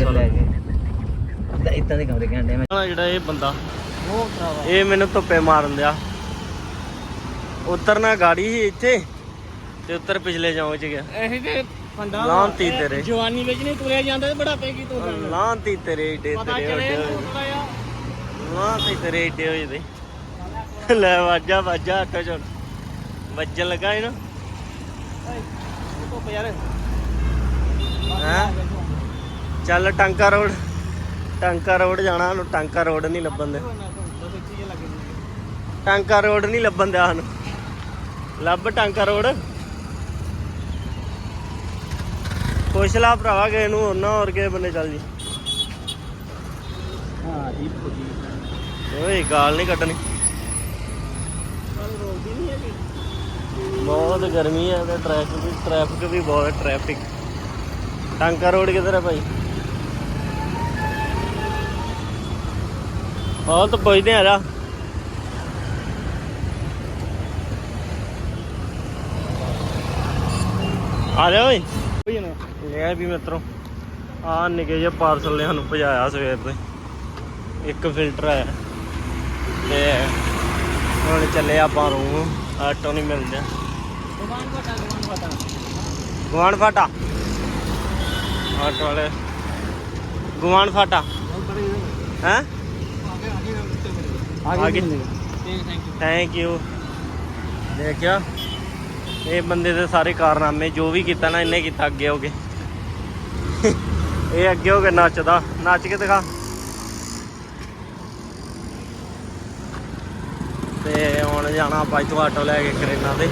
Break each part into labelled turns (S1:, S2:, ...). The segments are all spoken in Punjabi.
S1: ਆ ਆਪਾਂ ਸਾਰਾ
S2: ਇਦਾਂ ਦੇ ਕਮਰੇ ਕਹਿੰਦੇ ਮੈਂ।
S1: ਜਿਹੜਾ ਇਹ ਬੰਦਾ
S2: ਉਹ ਖਰਾਬ
S1: ਇਹ ਮੈਨੂੰ ਧੁੱਪੇ ਮਾਰਨ ਦਿਆ। ਉਤਰਨਾ ਗਾੜੀ ਸੀ ਇੱਥੇ ਤੇ ਉੱਤਰ ਪਿਛਲੇ ਚੌਂਕ ਚ ਗਿਆ।
S2: ਇਹ ਤੇ ਫੰਡਾ
S1: ਲਾਂਤੀ ਤੇਰੇ।
S2: ਜਵਾਨੀ ਵਿੱਚ ਨਹੀਂ ਤੁਰਿਆ ਜਾਂਦਾ ਤੇ ਬੜਾਪੇ ਕੀ ਤੋਂ
S1: ਲਾਂਤੀ ਤੇਰੇ ਏਡੇ
S2: ਪਤਾ
S1: ਤੇਰੇ ਏਡੇ
S2: ਥੋੜਾ ਜਿਹਾ।
S1: ਲਾਂਤੀ ਤੇਰੇ ਏਡੇ ਹੋਏ ਦੇ ਲੈ ਵਾਜਾ ਵਾਜਾ ਆਟੋ ਚ। ਵੱਜਣ ਲੱਗਾ ਇਹਨੂੰ
S2: ਧੁੱਪ ਯਾਰ।
S1: ਹੈਂ? ਚੱਲ ਟਾਂਕਾ ਰੋਡ ਟਾਂਕਾ ਰੋਡ ਜਾਣਾ ਸਾਨੂੰ ਟਾਂਕਾ ਰੋਡ ਨਹੀਂ ਲੱਭਣ ਦੇ। ਟਾਂਕਾ ਰੋਡ ਨਹੀਂ ਲੱਭਣ ਦਿਆ ਸਾਨੂੰ ਲੱਭ ਟਾਂਕਾ ਰੋਡ। ਪੁੱਛ ਲਾ ਭਰਾਵਾ ਗਏ ਨੂੰ ਉਹਨਾਂ ਹੋਰ ਕਿਸੇ ਬੰਨੇ ਚੱਲ ਜੀ
S2: ਹਾਂ ਠੀਕ
S1: ਓਏ ਗਾਲ ਨਹੀਂ ਕੱਢਣੀ। ਬਹੁਤ ਗਰਮੀ ਹੈ ਤੇ ਟ੍ਰੈਫਿਕ ਵੀ ਟ੍ਰੈਫਿਕ ਵੀ ਬਹੁਤ ਟ੍ਰੈਫਿਕ ਟਾਂਕਾ ਰੋਡ ਕਿੱਧਰ ਹੈ ਭਾਈ? ਹਾਂ, ਤਾਂ ਪੁੱਛਦੇ ਆ ਜਾ ਆ ਜਾ ਓਏ।
S2: ਕੋਈ
S1: ਲੈ ਵੀ ਮਿੱਤਰੋ, ਆ ਨਿੱਕੇ ਜਿਹੇ ਪਾਰਸਲ ਨੇ ਸਾਨੂੰ ਭਜਾਇਆ ਸਵੇਰ ਤੇ ਇੱਕ ਫਿਲਟਰ ਆਇਆ ਤੇ ਹੁਣ ਚੱਲੇ ਆਪਾਂ ਰੂਮ ਆਟੋ ਨਹੀਂ ਮਿਲਦਾ
S2: ਦੁਕਾਨ ਪਟਾ ਦੁਕਾਨ ਪਟਾ
S1: ਗੁਆਂਢ ਫਾਟਾ ਆਟੋ ਵਾਲੇ। ਗੁਆਂਢ ਫਾਟਾ
S2: ਬਹੁਤ
S1: ਹੈ?
S2: ਆਗੇ ਥੈਂਕ ਯੂ
S1: ਦੇਖਿਆ? ਇਹ ਬੰਦੇ ਦੇ ਸਾਰੇ ਕਾਰਨਾਮੇ ਜੋ ਵੀ ਕੀਤਾ ਨਾ ਇਹਨੇ ਕੀਤਾ ਅੱਗੇ ਹੋ ਕੇ। ਇਹ ਅੱਗੇ ਹੋ ਕੇ ਨੱਚਦਾ। ਨੱਚ ਕੇ ਦਿਖਾ। ਤੇ ਹੁਣ ਜਾਣਾ ਆਪਾਂ ਇੱਥੋਂ ਆਟੋ ਲੈ ਕੇ ਕਰੇਨਾ ਤੇ।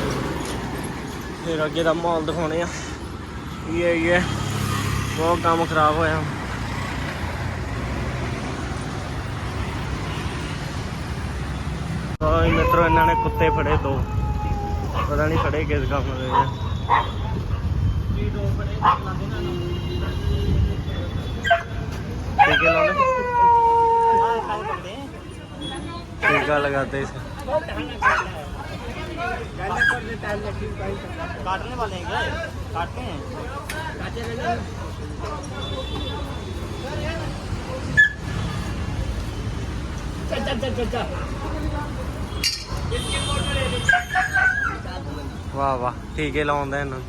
S1: ਫਿਰ ਅੱਗੇ ਦਾ ਮਾਹੌਲ ਦਿਖਾਉਣੇ ਆ। ਇਹ ਇਹ ਬਹੁਤ ਕੰਮ ਖਰਾਬ ਹੋਇਆ। ਹਾਂ ਮਿੱਤਰੋ ਇਹਨਾਂ ਨੇ ਕੁੱਤੇ ਫੜੇ ਦੋ ਪਤਾ ਨਹੀਂ ਫੜੇ ਕਿਸ ਕੰਮ ਦੇ ਆ
S2: ਜੀ ਦੋ ਬੜੇ ਲਾਦੇ ਨਾ
S1: ਟੀਕੇ ਲਾਉਂਦੇ
S2: ਹਾਂ ਕੱਲ ਕਰਦੇ
S1: ਟੀਕਾ लगाते इसे
S2: काटने वाले हैं क्या काटते हैं काटे रहने चल चल चल चल चल
S1: ਵਾਹ ਵਾਹ ਟੀਕੇ ਲਾਉਂਦੇ ਇਹਨਾਂ ਨੂੰ।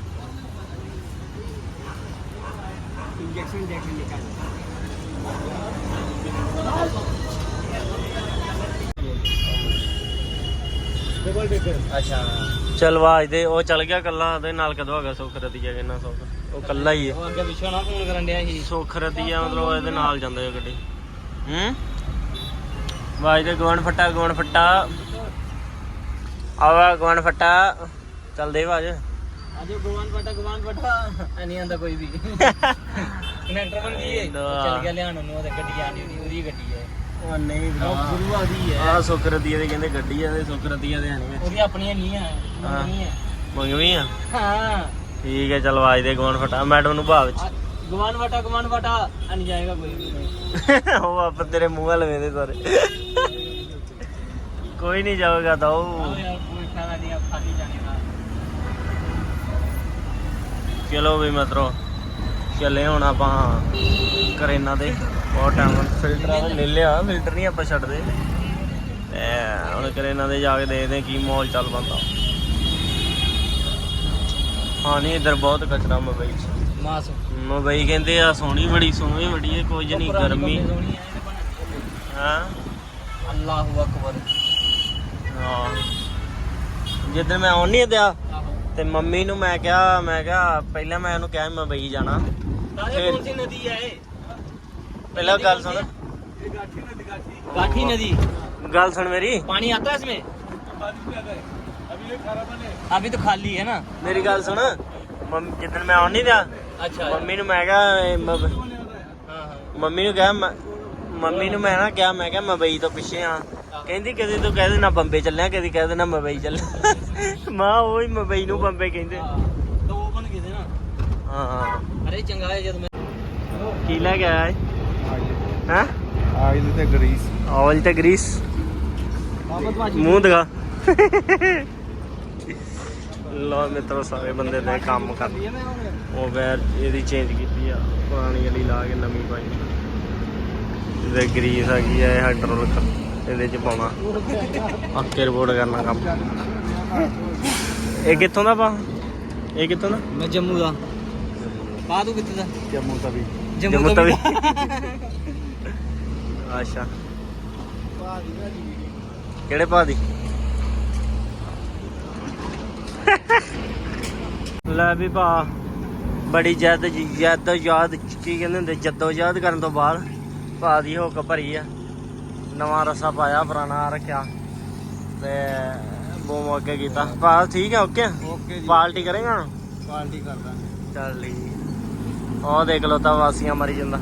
S2: इंजेक्शन इंजेक्शन निकाल डबल डेकर अच्छा
S1: ਚੱਲ ਆਵਾਜ਼ ਦੇ ਉਹ ਚੱਲ ਗਿਆ ਕੱਲਾ ਉਹਦੇ ਨਾਲ ਕਦੋਂ ਹੈਗਾ ਸੁੱਖ ਰਤੀਆ ਕਿੰਨਾ ਸੁੱਖ ਉਹ ਕੱਲਾ ਹੀ ਹੈ
S2: ਉਹ ਅੱਗੇ ਪਿੱਛੋਂ ਨਾ ਫੋਨ ਕਰਨ ਡਿਆ ਸੀ
S1: ਸੁੱਖ ਰਤੀਆ ਮਤਲਬ ਇਹਦੇ ਨਾਲ ਜਾਂਦੇ ਆ ਗੱਡੀ ਹੂੰ ਆਵਾਜ਼ ਦੇ ਗਵਨ ਫੱਟਾ ਗਵਨ ਫੱਟਾ ਆਵਾ ਗਵਨ ਫੱਟਾ। ਚੱਲ ਦੇ ਆਵਾਜ਼।
S2: ਅੱਜ ਗਵਾਨ ਪਟਾ ਗਵਾਨ ਪਟਾ ਨਹੀਂ ਆਂਦਾ ਕੋਈ ਵੀ। ਕਨੈਕਟਰ ਬਣ ਗਈ ਹੈ ਚੱਲ ਗਿਆ ਲਿਆਣ ਉਹਨੂੰ ਉਹਦੇ ਗੱਡੀ ਆਣੀ ਉਹਦੀ ਉਹਦੀ ਗੱਡੀ ਹੈ
S1: ਉਹ ਨਹੀਂ
S2: ਉਹ ਗੁਰੂਆ ਦੀ ਹੈ
S1: ਆ ਸੁੱਖ ਰਤੀਆ ਦੇ ਕਹਿੰਦੇ ਗੱਡੀ ਆ ਤੇ ਸੁੱਖ ਰਤੀਆ ਦੇ ਆਣੀ
S2: ਉਹਦੀ ਆਪਣੀ ਨਹੀਂ ਹੈ
S1: ਹਾਂ।
S2: ਨਹੀਂ ਹੈ
S1: ਮੰਗਵੀ ਆ?
S2: ਹਾਂ।
S1: ਠੀਕ ਹੈ ਚੱਲ ਆਵਾਜ਼ ਦੇ ਗਵਨ ਫੱਟਾ। ਮੈਡਮ ਨੂੰ ਭਾਵ ਚ
S2: ਗਵਾਨ ਪਟਾ ਗਵਾਨ ਪਟਾ ਨਹੀਂ ਜਾਏਗਾ ਕੋਈ ਵੀ। ਨਹੀਂ
S1: ਉਹ ਆਪ ਤੇਰੇ ਮੂੰਹ ਵੱਲ ਵੇਂਦੇ ਸਾਰੇ। ਕੋਈ ਨਹੀਂ ਜਾਊਗਾ ਤਾਂ ਉਹ
S2: ਆਹ ਯਾਰ ਕੋਈ ਖਾਣਾ ਨਹੀਂ ਆਪ ਖਾਲੀ ਜਾਣੇ ਦਾ
S1: ਚਲੋ ਵੀ ਮਿੱਤਰੋ ਚੱਲੇ ਹੁਣ ਆਪਾਂ ਕਰੇਨਾ ਦੇ। ਬਹੁਤ ਟਾਈਮ ਫਿਲਟਰ ਆ ਲੈ ਲਿਆ ਫਿਲਟਰ ਨਹੀਂ ਆਪਾਂ ਛੱਡਦੇ। ਤੇ ਹੁਣ ਕਰੇਨਾ ਦੇ ਜਾ ਕੇ ਦੇਖਦੇ ਕੀ ਮਾਹੌਲ ਚੱਲ ਬੰਦਾ ਹਾਂ ਨਹੀਂ ਇੱਧਰ ਬਹੁਤ ਕਚਰਾ ਮੁੰਬਈ ਚ।
S2: ਮਾਸ।
S1: ਮੁੰਬਈ ਕਹਿੰਦੇ ਆ ਸੋਹਣੀ ਬੜੀ ਸੋਹਣੀ ਬੜੀ ਹੈ ਕੁਝ ਨਹੀਂ ਗਰਮੀ। ਹਾਂ।
S2: ਅੱਲਾਹੁ ਅਕਬਰ।
S1: ਹਾਂ। ਜਿੱਦਣ ਮੈਂ ਆਉਣ ਨਹੀਂ ਦਿਆ ਤੇ ਮੰਮੀ ਨੂੰ ਮੈਂ ਕਿਹਾ ਮੈਂ ਕਿਹਾ ਪਹਿਲਾਂ ਮੈਂ ਉਹਨੂੰ ਕਿਹਾ ਮੁੰਬਈ ਜਾਣਾ
S2: दादा कौन सी नदी है ये?
S1: ਪਹਿਲਾਂ ਗੱਲ ਸੁਣ
S2: गाठी नदी
S1: ਗੱਲ ਸੁਣ ਮੇਰੀ
S2: पानी आता है इसमें अभी तो खाली है ना
S1: ਮੇਰੀ ਗੱਲ ਸੁਣ ਮੰਮ- ਜਿੱਦਣ ਮੈਂ ਆਉਣ ਨਹੀਂ ਦਿਆ
S2: अच्छा
S1: ਮੰਮੀ ਨੂੰ ਮੈਂ ਕਿਹਾ ਇਹ ਮ-
S2: हाँ हाँ
S1: ਮੰਮੀ ਨੂੰ ਕਿਹਾ ਮ- ਮੰਮੀ ਨੂੰ ਮੈਂ ਨਾ ਕਿਹਾ ਮੈਂ ਕਿਹਾ ਮੁੰਬਈ ਤੋਂ ਪਿੱਛੇ ਆ ਕਹਿੰਦੀ ਕਦੇ ਤੂੰ ਕਹਿ ਦੇਣਾ ਬੰਬੇ ਚੱਲਿਆ ਕਦੀ ਕਹਿ ਦੇਣਾ ਮੁੰਬਈ ਚੱਲਿਆ। ਮਾਂ ਉਹ ਹੀ ਮੁੰਬਈ ਨੂੰ ਬੰਬੇ ਕਹਿੰਦੇ। ਹਾਂ
S3: ਤੇ ਗਰੀਸ।
S1: ਮੂੰਹ ਦਿਖਾ। ਲੋ ਮਿੱਤਰੋ ਸਾਰੇ ਬੰਦੇ ਨੇ ਕੰਮ ਕਰ ਉਹ ਵੈਰ ਇਹਦੀ ਚੇਂਜ ਕੀਤੀ ਆ। ਪੁਰਾਣੀ ਵਾਲੀ ਲਾ ਕੇ ਨਵੀਂ ਪਾਈ। ਤੇ ਗਰੀਸ ਆ ਗਈ ਆ ਇਹ ਹਾਈਡਰੋਲਿਕ ਇਹਦੇ ਚ ਪਾਉਣਾ। ਆਕੇ ਰਿਪੋਰਟ ਕਰਨਾ ਕੰਮ। ਇਹ ਕਿੱਥੋਂ ਦਾ ਪਾ? ਇਹ ਕਿੱਥੋਂ ਦਾ?
S2: ਮੈਂ ਜੰਮੂ ਦਾ। ਪਾ ਤੂੰ ਕਿੱਥੇ ਦਾ?
S3: ਜੰਮੂ ਤਵੀ
S1: ਜੰਮੂ ਤਵੀ ਅੱਛਾ। ਕਿਹੜੇ ਪਾ ਦੀ? ਲੈ ਵੀ ਭਾ ਬੜੀ ਜਦ ਜਦ ਯਾਦ ਕੀ ਕਹਿੰਦੇ ਹੁੰਦੇ? ਜੱਦੋ ਯਾਦ ਕਰਨ ਤੋਂ ਬਾਅਦ ਭਾ ਦੀ ਹੁੱਕ ਭਰੀ ਆ। ਨਵਾਂ ਰਸਾ ਪਾਇਆ ਪੁਰਾਣਾ ਰੱਖਿਆ ਤੇ ਬੋ ਅੱਗੇ ਕੀਤਾ। ਭਾ ਠੀਕ ਹੈ ਓਕੇ
S3: ਓਕੇ ਜੀ।
S1: ਪਾਰਟੀ ਕਰੇਗਾ
S3: ਕਰਦਾ
S1: ਚੱਲ ਠੀਕ। ਉਹ ਦੇਖ ਲੋ ਤਾਂ ਵਾਸੀਆਂ ਮਰੀ ਜਾਂਦਾ।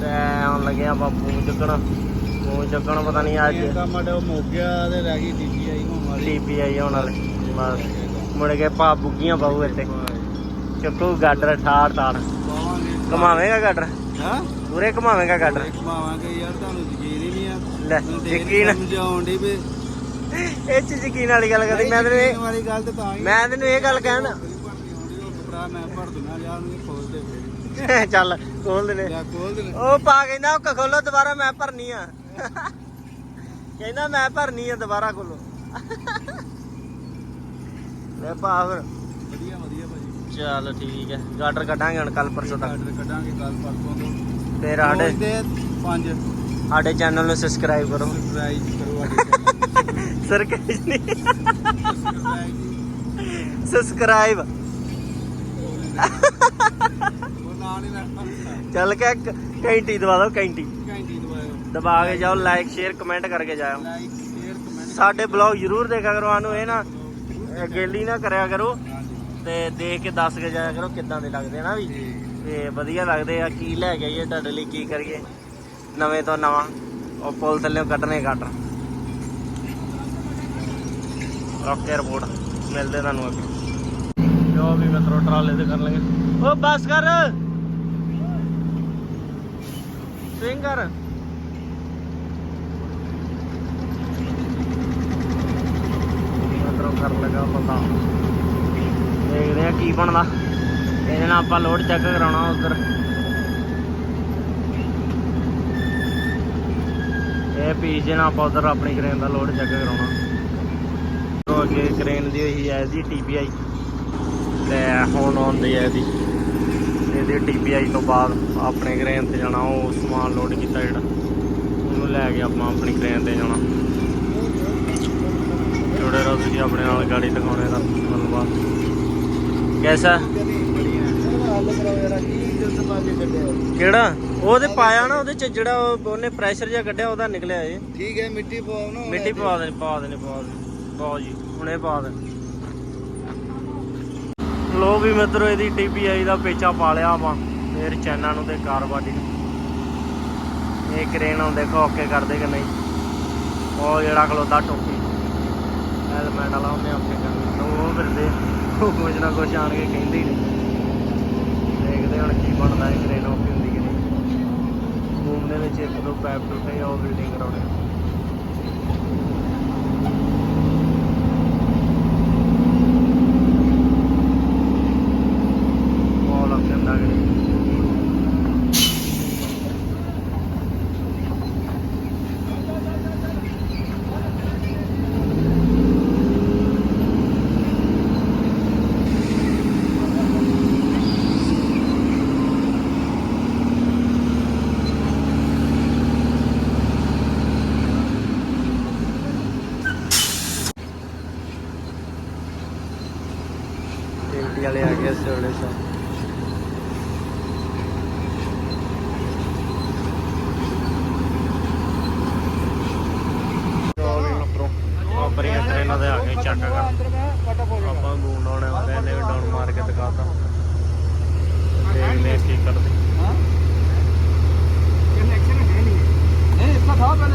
S1: ਤੇ ਹੁਣ ਲੱਗੇ ਆਪਾਂ ਪੂੰਝ ਚੱਕਣ। ਪੂੰਝ ਚੱਕਣ ਪਤਾ ਨਹੀਂ ਅੱਜ।
S3: ਇਹ ਕੰਮ ਸਾਡਾ ਮੁੱਕ ਗਿਆ ਤੇ ਰਹਿ ਗਈ ਡੀਪੀਆਈ ਹੋਣ ਵਾਲੀ।
S1: ਟੀਪੀਆਈ ਹੋਣ ਵਾਲੇ। ਬਸ। ਮੁੜ ਕੇ ਭਾ ਬੁੱਗੀਆਂ ਪਾਉ ਇੱਥੇ। ਚੱਕੂ ਗਾਡਰ ਠਾੜ ਤਾੜ ਘਮਾਵੇਂਗਾ ਗਾਡਰ?
S3: ਹਾਂ?
S1: ਪੂਰੇ ਘਮਾਵੇਂਗਾ ਗਾਡਰ
S3: ਘੁਮਾਵਾਂਗੇ ਯਾਰ ਤੁਹਾਨੂੰ ਯਕੀਨ ਹੀ ਨਹੀਂ ਆ।
S1: ਲੈ
S3: ਮੈਨੂੰ ਦੇਖ ਕੇ
S1: ਯਕੀਨ
S3: ਸਮਝਾਉਣ ਦੀ ਵੀ।
S1: ਇਹ ਚ ਯਕੀਨ ਵਾਲੀ ਗੱਲ ਕਰਦੀ ਮੈਂ ਤੈਨੂੰ
S3: ਯਕੀਨ
S1: ਇਹ-
S3: ਵਾਲੀ ਗੱਲ ਤੇ ਤਾਂ ਹੀ
S1: ਮੈਂ ਤੈਨੂੰ ਇਹ ਗੱਲ ਕਹਿਣ
S3: ਭਰਤੀ ਆਉਂਦੀ ਉਹ ਕਪੜਾ ਮੈਂ ਭਰ ਦੂੰਗਾ ਯਾਰ ਨੂੰ ਖੋਲ ਦੇ ਫੇਰ।
S1: ਚੱਲ ਖੋਲ ਦੇ ਨੇ।
S3: ਜਾਂ ਖੋਲ ਦੇ
S1: ਉਹ ਪਾ ਕਹਿੰਦਾ ਉਹ ਖੋਲੋ ਦੁਬਾਰਾ ਮੈਂ ਭਰਨੀ ਆ। ਕਹਿੰਦਾ ਮੈਂ ਭਰਨੀ ਆ ਦੁਬਾਰਾ ਖੋਲੋ। ਲੈ ਪਾ ਫਿਰ।
S3: ਵਧੀਆ ਵਧੀਆ ਭਾਜੀ।
S1: ਚੱਲ ਠੀਕ ਹੈ। ਗਾਡਰ ਕੱਢਾਂਗੇ ਹੁਣ ਕੱਲ ਪਰਸੋਂ ਤੱਕ।
S3: ਆਰਡਰ ਕੱਢਾਂਗੇ ਕੱਲ ਪਰਸੋਂ ਤੋਂ।
S1: ਫਿਰ ਸਾਡੇ
S3: ਰੋਜ਼ ਦੇ ਪੰਜ।
S1: ਸਾਡੇ ਚੈਨਲ ਨੂੰ ਸਬਸਕ੍ਰਾਈਬ ਕਰੋ।
S3: ਸਬਸਕ੍ਰਾਈਬ ਕਰੋ ਸਾਡੇ
S1: ਨਹੀਂ।
S3: ਸਬਸਕ੍ਰਾਈਬ
S1: ਸਬਸਕ੍ਰਾਈਬ
S3: ਉਹ ਨਾਂ ਨਹੀਂ ਲੈਣਾ
S1: ਚੱਲ ਕੇ ਇੱਕ ਘੰਟੀ ਦਵਾ ਦਿਓ ਘੰਟੀ।
S3: ਘੰਟੀ ਦਵਾਇਓ
S1: ਦਬਾ ਕੇ ਜਾਓ ਲਾਈਕ ਸ਼ੇਅਰ ਕਮੈਂਟ ਕਰਕੇ ਜਾਓ
S3: ਲਾਈਕ ਸ਼ੇਅਰ ਕਮੈਂਟ
S1: ਸਾਡੇ ਬਲੌਗ ਜ਼ਰੂਰ ਦੇਖਿਆ ਕਰੋ ਸਾਨੂੰ ਇਹ ਨਾ ਇਹ ਗੇਲੀ ਨਾ ਕਰਿਆ ਕਰੋ। ਤੇ ਦੇਖ ਕੇ ਦੱਸ ਕੇ ਜਾਇਆ ਕਰੋ ਕਿੱਦਾਂ ਦੇ ਲੱਗਦੇ ਨਾ ਵੀ। ਤੇ ਵਧੀਆ ਲੱਗਦੇ ਆ ਕੀ ਲੈ ਕੇ ਆਈਏ ਤੁਹਾਡੇ ਲਈ ਕੀ ਕਰੀਏ। ਨਵੇਂ ਤੋਂ ਨਵਾਂ ਉਹ ਪੁਲ ਥੱਲੇ ਕੱਢਨੇ ਕੱਢ ਓਕੇ ਰਿਪੋਰਟ ਮਿਲਦੇ ਤੁਹਾਨੂੰ ਅੱਗੇ। ਜੋ ਵੀ ਮਿੱਤਰੋ ਟਰਾਲੇ ਤੇ ਕਰ ਲਾਂਗੇ ਓ ਬਸ ਕਰ। ਸਵਿੰਗ ਕਰ। ਮਿੱਤਰੋ ਕਰ ਲਗਾ ਪਤਾ। ਕੀ ਬਣਦਾ? ਇਹਦੇ ਨਾਲ ਆਪਾਂ ਲੋਡ ਚੈੱਕ ਕਰਾਉਣਾ ਉਧਰ। ਇਹ ਪੀਜੇ ਨਾਲ ਆਪਾਂ ਉਧਰ ਆਪਣੀ ਕ੍ਰੇਨ ਦਾ ਲੋਡ ਚੈੱਕ ਕਰਾਉਣਾ। ਤੋਂ ਅੱਗੇ ਕ੍ਰੇਨ ਦੀ ਹੋਈ ਹੈ ਇਹਦੀ ਟੀਪੀਆਈ ਤੇ ਹੁਣ ਆਉਂਦੀ ਹੈ ਇਹਦੀ। ਇਹਦੀ ਟੀਪੀਆਈ ਤੋਂ ਬਾਅਦ ਆਪਣੇ ਕ੍ਰੇਨ ਤੇ ਜਾਣਾ, ਉਹ ਸਮਾਨ ਲੋਡ ਕੀਤਾ ਜਿਹੜਾ। ਉਹਨੂੰ ਲੈ ਕੇ ਆਪਾਂ ਆਪਣੀ ਕ੍ਰੇਨ ਤੇ ਜਾਣਾ। ਜੁੜੇ ਰਹੋ ਤੁਸੀਂ ਆਪਣੇ ਨਾਲ ਗਾੜੀ ਦਿਖਾਉਣੇ ਦਾ, ਧੰਨਵਾਦ। ਕੈਸਾ?
S3: ਕਰੋ
S1: ਕਿਹੜਾ? ਉਹ ਤੇ ਪਾਇਆ ਨਾ ਉਹਦੇ ਚ ਜਿਹੜਾ ਉਹਨੇ ਪ੍ਰੈਸ਼ਰ ਜਿਹਾ ਕੱਢਿਆ ਉਹਦਾ ਨਿਕਲਿਆ ਇਹ।
S3: ਠੀਕ ਹੈ ਮਿੱਟੀ ਪਾਓ ਨਾ
S1: ਮਿੱਟੀ ਪਾ ਦੇ ਪਾ ਦੇ ਪਾ ਦੇ ਪਾਓ ਜੀ ਹੁਣੇ ਪਾ ਦੇ ਲੋ ਵੀ ਮਿੱਤਰੋ ਇਹਦੀ ਟੀਪੀਆਈ ਦਾ ਪੇਚਾ ਪਾ ਲਿਆ ਆਪਾਂ। ਫੇਰ ਚੈਨਾਂ ਨੂੰ ਤੇ ਕਾਰਬਾਡੀ ਨੂੰ। ਇਹ ਕ੍ਰੇਨ ਹੁਣ ਦੇਖੋ ਓਕੇ ਕਰਦੇ ਕਿ ਨਹੀਂ। ਉਹ ਜਿਹੜਾ ਖਲੋਤਾ ਟੋਪੀ। ਹੈਲਮਟ ਵਾਲਾ ਉਹਨੇ ਓਕੇ ਕਰਨਾ। ਉਹ ਫਿਰਦੇ। ਕੁਝ ਨਾ ਕੁਝ ਆਣ ਕੇ ਕਹਿੰਦੇ ਹੀ ਨੇ। ਦੇਖਦੇ ਹੁਣ ਕੀ ਬਣਦਾ ਇਹ ਕ੍ਰੇਨ ਓਕੇ ਹੁੰਦੀ ਕਿ ਨਹੀਂ। ਬੂਮ ਦੇ ਵਿੱਚ ਇੱਕ ਦੋ ਪੈਪ ਟੁੱਟੇ ਆ ਉਹ ਬਿਲਡਿੰਗ ਕਰਾਉਣੇ ਇਹਨਾਂ ਦੇ ਆ ਕੇ ਚੱਕ ਕਰ। ਆਪਾਂ ਮੂਨ ਆਉਣੇ ਹੁੰਦੇ ਇਹਨੇ ਵੀ ਡਾਊਨ ਮਾਰ ਕੇ ਦਿਖਾਤਾ। ਦੇਖਨੇ ਕੀ ਕਰਦੇ? ਹਾਂ? ਕਨੈਕਸ਼ਨ ਹੈ ਨਹੀਂ। ਨਹੀਂ ਇਸ ਦਾ ਥਾ